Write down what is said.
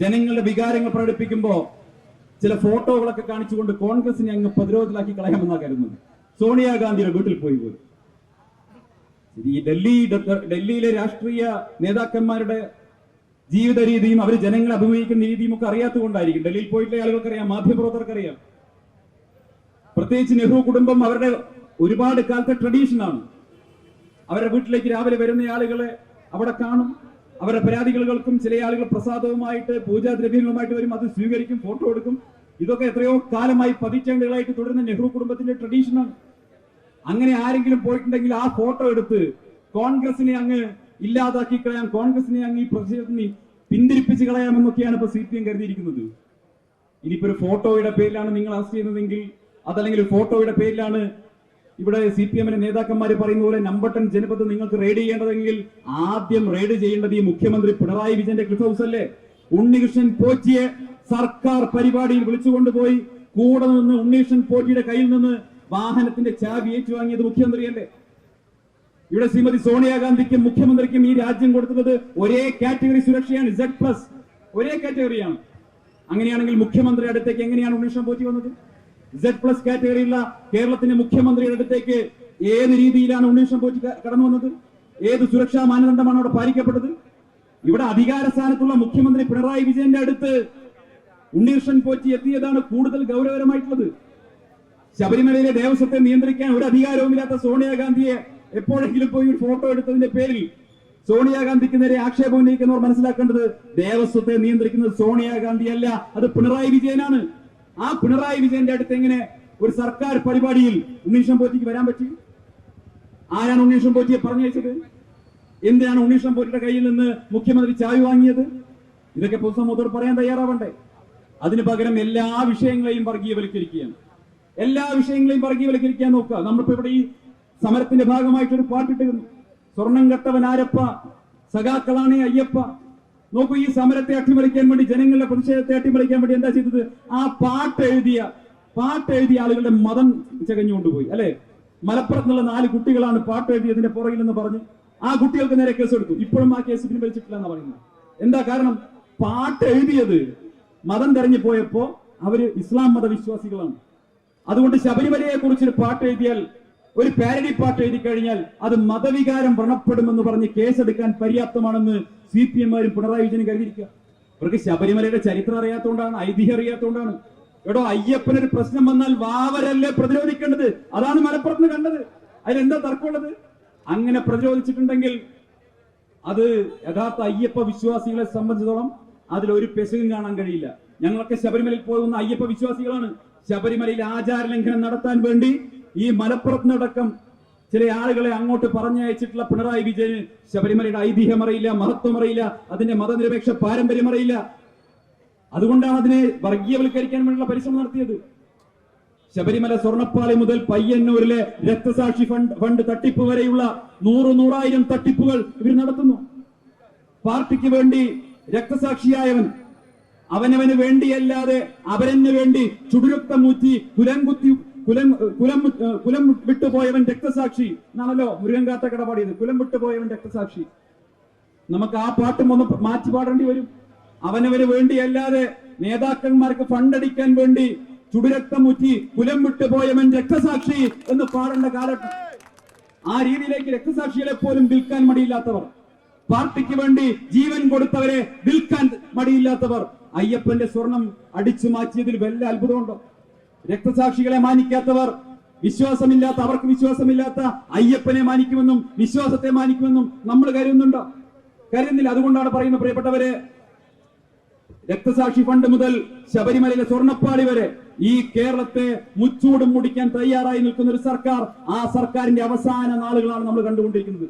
ജനങ്ങളുടെ വികാരങ്ങൾ പ്രകടിപ്പിക്കുമ്പോ ചില ഫോട്ടോകളൊക്കെ കാണിച്ചുകൊണ്ട് കോൺഗ്രസിനെ അങ്ങ് പ്രതിരോധത്തിലാക്കി കളയാമെന്നാണ് കരുതുന്നത്. സോണിയാഗാന്ധിയുടെ വീട്ടിൽ പോയി പോയി. ഈ ഡൽഹി ഡൽഹിയിലെ രാഷ്ട്രീയ നേതാക്കന്മാരുടെ ജീവിത രീതിയും അവർ ജനങ്ങളെ അഭിമുഖീകരിക്കുന്ന രീതിയും ഒക്കെ അറിയാത്തതുകൊണ്ടായിരിക്കും. ഡൽഹിയിൽ പോയിട്ടുള്ള ആളുകൾക്കറിയാം മാധ്യമപ്രവർത്തകർക്കറിയാം. പ്രത്യേകിച്ച് നെഹ്റു കുടുംബം അവരുടെ ഒരുപാട് കാലത്തെ ട്രഡീഷനാണ് അവരുടെ വീട്ടിലേക്ക് രാവിലെ വരുന്ന ആളുകളെ അവിടെ കാണും. അവരുടെ പരാതികൾക്കും ചില ആളുകൾ പ്രസാദവുമായിട്ട് പൂജാദ്രവ്യങ്ങളുമായിട്ട് വരും. അത് സ്വീകരിക്കും ഫോട്ടോ എടുക്കും. ഇതൊക്കെ എത്രയോ കാലമായി പതിറ്റാണ്ടുകളായിട്ട് തുടരുന്ന നെഹ്റു കുടുംബത്തിന്റെ ട്രഡീഷനാണ് അങ്ങനെ ആരെങ്കിലും പോയിട്ടുണ്ടെങ്കിൽ ആ ഫോട്ടോ എടുത്ത് കോൺഗ്രസിനെ അങ്ങ് ഇല്ലാതാക്കി കളയാം. കോൺഗ്രസിനെ അങ്ങ് ഈ പ്രതിഷേധത്തിന് പിന്തിരിപ്പിച്ച് കളയാമെന്നൊക്കെയാണ് ഇപ്പൊ സി പി എം കരുതിയിരിക്കുന്നത്. ഇനിയിപ്പോ ഒരു ഫോട്ടോയുടെ പേരിലാണ് നിങ്ങൾ അറസ്റ്റ് ചെയ്യുന്നതെങ്കിൽ അതല്ലെങ്കിൽ ഫോട്ടോയുടെ പേരിലാണ് ഇവിടെ സി പി എമ്മിന്റെ നേതാക്കന്മാർ പറയുന്ന പോലെ നമ്പട്ടൻ ജനപദ് നിങ്ങൾക്ക് റെയ്ഡ് ചെയ്യേണ്ടതെങ്കിൽ ആദ്യം റെയ്ഡ് ചെയ്യേണ്ടത് ഈ മുഖ്യമന്ത്രി പിണറായി വിജയന്റെ ക്ലിഫ് ഹൗസ് അല്ലേ? ഉണ്ണികൃഷ്ണൻ പോറ്റിയെ സർക്കാർ പരിപാടിയിൽ വിളിച്ചുകൊണ്ടുപോയി കൂടെ നിന്ന് ഉണ്ണികൃഷ്ണൻ പോറ്റിയുടെ കയ്യിൽ നിന്ന് വാഹനത്തിന്റെ ചാവി ഏറ്റുവാങ്ങിയത് മുഖ്യമന്ത്രിയല്ലേ ഇവിടെ ശ്രീമതി സോണിയാഗാന്ധിക്കും മുഖ്യമന്ത്രിക്കും ഈ രാജ്യം കൊടുത്തത് ഒരേ കാറ്റഗറി സുരക്ഷയാണ് സെഡ് പ്ലസ് ഒരേ കാറ്റഗറിയാണ് അങ്ങനെയാണെങ്കിൽ മുഖ്യമന്ത്രിയുടെ അടുത്തേക്ക് എങ്ങനെയാണ് ഉണ്ണികൃഷ്ണൻ പോറ്റി വന്നത്? സെഡ് പ്ലസ് കാറ്റഗറിയുള്ള കേരളത്തിന്റെ മുഖ്യമന്ത്രിയുടെ അടുത്തേക്ക് ഏത് രീതിയിലാണ് ഉണ്ണികൃഷ്ണൻ പോറ്റി കടന്നു വന്നത്? ഏത് സുരക്ഷാ മാനദണ്ഡമാണ് അവിടെ പാലിക്കപ്പെട്ടത്? ഇവിടെ അധികാര സ്ഥാനത്തുള്ള മുഖ്യമന്ത്രി പിണറായി വിജയന്റെ അടുത്ത് ഉണ്ണീർഷൻ പോറ്റി എത്തിയതാണ് കൂടുതൽ ഗൗരവകരമായിട്ടുള്ളത്. ശബരിമലയിലെ ദേവസ്വത്തെ നിയന്ത്രിക്കാൻ ഒരു അധികാരവുമില്ലാത്ത സോണിയാഗാന്ധിയെ എപ്പോഴെങ്കിലും പോയി ഒരു ഫോട്ടോ എടുത്തതിന്റെ പേരിൽ സോണിയാഗാന്ധിക്ക് നേരെ ആക്ഷേപം ഉന്നയിക്കുന്നവർ മനസ്സിലാക്കേണ്ടത് ദേവസ്വത്തെ നിയന്ത്രിക്കുന്നത് സോണിയാഗാന്ധി അല്ല അത് പിണറായി വിജയനാണ്. ആ പിണറായി വിജയന്റെ അടുത്ത് എങ്ങനെ ഒരു സർക്കാർ പരിപാടിയിൽ ഉണ്ണീഷൻ പോറ്റിക്ക് വരാൻ പറ്റി? ആരാണ് ഉണ്ണീഷൻ പോറ്റിയെ പറഞ്ഞയച്ചത്? എന്തിനാണ് ഉണ്ണീഷൻ പോറ്റിയുടെ കയ്യിൽ നിന്ന് മുഖ്യമന്ത്രി ചായ വാങ്ങിയത്? ഇതൊക്കെ പൊതുസമൂഹത്തോട് പറയാൻ തയ്യാറാവണ്ടേ? അതിന് പകരം എല്ലാ വിഷയങ്ങളെയും വർഗീയവൽക്കരിക്കുകയാണ്. എല്ലാ വിഷയങ്ങളെയും വർഗീയവൽക്കരിക്കാൻ നോക്കുക. നമ്മളിപ്പോ ഇവിടെ ഈ സമരത്തിന്റെ ഭാഗമായിട്ട് ഒരു പാട്ടിട്ടിരുന്നു. സ്വർണം കെട്ടവൻ ആരപ്പ സഖാക്കളാണേ അയ്യപ്പ. നോക്കൂ ഈ സമരത്തെ അട്ടിമറിക്കാൻ വേണ്ടി ജനങ്ങളുടെ പ്രതിഷേധത്തെ അട്ടിമറിക്കാൻ വേണ്ടി എന്താ ചെയ്തത്? ആ പാട്ട് എഴുതിയ പാട്ട് എഴുതിയ ആളുകളുടെ മതം ചകഞ്ഞുകൊണ്ടുപോയി അല്ലെ? മലപ്പുറത്ത് നിന്നുള്ള നാല് കുട്ടികളാണ് പാട്ട് എഴുതിയതിന്റെ പുറകിൽ എന്ന് പറഞ്ഞ് ആ കുട്ടികൾക്ക് നേരെ കേസ് എടുത്തു ഇപ്പോഴും ആ കേസ് പിൻവലിച്ചിട്ടില്ല എന്ന് പറയുന്നത്. എന്താ കാരണം? പാട്ട് എഴുതിയത് മതം തെരഞ്ഞു പോയപ്പോ അവർ ഇസ്ലാം മതവിശ്വാസികളാണ്. അതുകൊണ്ട് ശബരിമലയെ കുറിച്ച് ഒരു പാട്ട് എഴുതിയാൽ ഒരു പാരഡി പാട്ട് എഴുതി കഴിഞ്ഞാൽ അത് മതവികാരം വ്രണപ്പെടുമെന്ന് പറഞ്ഞ് കേസെടുക്കാൻ പര്യാപ്തമാണെന്ന് സി പി എമ്മാരും പിണറായി വിജയനും കരുതിയിരിക്കുക. ഇവർക്ക് ശബരിമലയുടെ ചരിത്രം അറിയാത്തതുകൊണ്ടാണ് ഐതിഹ്യം അറിയാത്തതുകൊണ്ടാണ് എടോ അയ്യപ്പനൊരു പ്രശ്നം വന്നാൽ വാവരല്ലേ പ്രതിരോധിക്കേണ്ടത്? അതാണ് മലപ്പുറത്ത് കണ്ടത്. അതിലെന്താ തർക്കമുള്ളത്? അങ്ങനെ പ്രതിരോധിച്ചിട്ടുണ്ടെങ്കിൽ അത് യഥാർത്ഥ അയ്യപ്പ വിശ്വാസികളെ സംബന്ധിച്ചിടത്തോളം അതിൽ ഒരു പെശകും കാണാൻ കഴിയില്ല. ഞങ്ങളൊക്കെ ശബരിമലയിൽ പോകുന്ന അയ്യപ്പ വിശ്വാസികളാണ്. ശബരിമലയിൽ ആചാര ലംഘനം നടത്താൻ വേണ്ടി ഈ മലപ്പുറത്തിനടക്കം ചില ആളുകളെ അങ്ങോട്ട് പറഞ്ഞയച്ചിട്ടുള്ള പിണറായി വിജയന് ശബരിമലയുടെ ഐതിഹ്യം അറിയില്ല മഹത്വം അറിയില്ല അതിന്റെ മതനിരപേക്ഷ പാരമ്പര്യം അറിയില്ല അതുകൊണ്ടാണ് അതിനെ വർഗീയവൽക്കരിക്കാൻ വേണ്ടിയുള്ള പരിശ്രമം നടത്തിയത്. ശബരിമല സ്വർണപ്പാളി മുതൽ പയ്യന്നൂരിലെ രക്തസാക്ഷി ഫണ്ട് ഫണ്ട് തട്ടിപ്പ് വരെയുള്ള നൂറ് നൂറായിരം തട്ടിപ്പുകൾ ഇവർ നടത്തുന്നു. പാർട്ടിക്ക് വേണ്ടി രക്തസാക്ഷിയായവൻ അവനവന് വേണ്ടിയല്ലാതെ അവരന് വേണ്ടി ചുടുരക്തം മൂറ്റി കുലം കുലം കുലം വിട്ടുപോയവൻ രക്തസാക്ഷി എന്നാണല്ലോ മുരുകൻ കാത്ത കടപാടിയത്. കുലം വിട്ടുപോയവൻ രക്തസാക്ഷി. നമുക്ക് ആ പാട്ടും ഒന്ന് മാറ്റി പാടേണ്ടി വരും. അവനവന് വേണ്ടിയല്ലാതെ നേതാക്കന്മാർക്ക് ഫണ്ടടിക്കാൻ വേണ്ടി ചുടുരക്തം മുറ്റി കുലം വിട്ടുപോയവൻ രക്തസാക്ഷി എന്ന് പാടേണ്ട കാലഘട്ടം. ആ രീതിയിലേക്ക് രക്തസാക്ഷികളെ പോലും വിൽക്കാൻ മടിയില്ലാത്തവർ. പാർട്ടിക്ക് വേണ്ടി ജീവൻ കൊടുത്തവരെ വിൽക്കാൻ മടിയില്ലാത്തവർ. അയ്യപ്പന്റെ സ്വർണം അടിച്ചു മാറ്റിയതിൽ വല്ല അത്ഭുതമുണ്ടോ? രക്തസാക്ഷികളെ മാനിക്കാത്തവർ വിശ്വാസമില്ലാത്ത അവർക്ക് വിശ്വാസമില്ലാത്ത അയ്യപ്പനെ മാനിക്കുമെന്നും വിശ്വാസത്തെ മാനിക്കുമെന്നും നമ്മൾ കരുതുന്നുണ്ടോ? കരുതുന്നില്ല. അതുകൊണ്ടാണ് പറയുന്നത് പ്രിയപ്പെട്ടവരെ രക്തസാക്ഷി ഫണ്ട് മുതൽ ശബരിമലയിലെ സ്വർണപ്പാളി വരെ ഈ കേരളത്തെ മുച്ചൂടും മുടിക്കാൻ തയ്യാറായി നിൽക്കുന്ന ഒരു സർക്കാർ ആ സർക്കാരിന്റെ അവസാന നാളുകളാണ് നമ്മൾ കണ്ടുകൊണ്ടിരിക്കുന്നത്.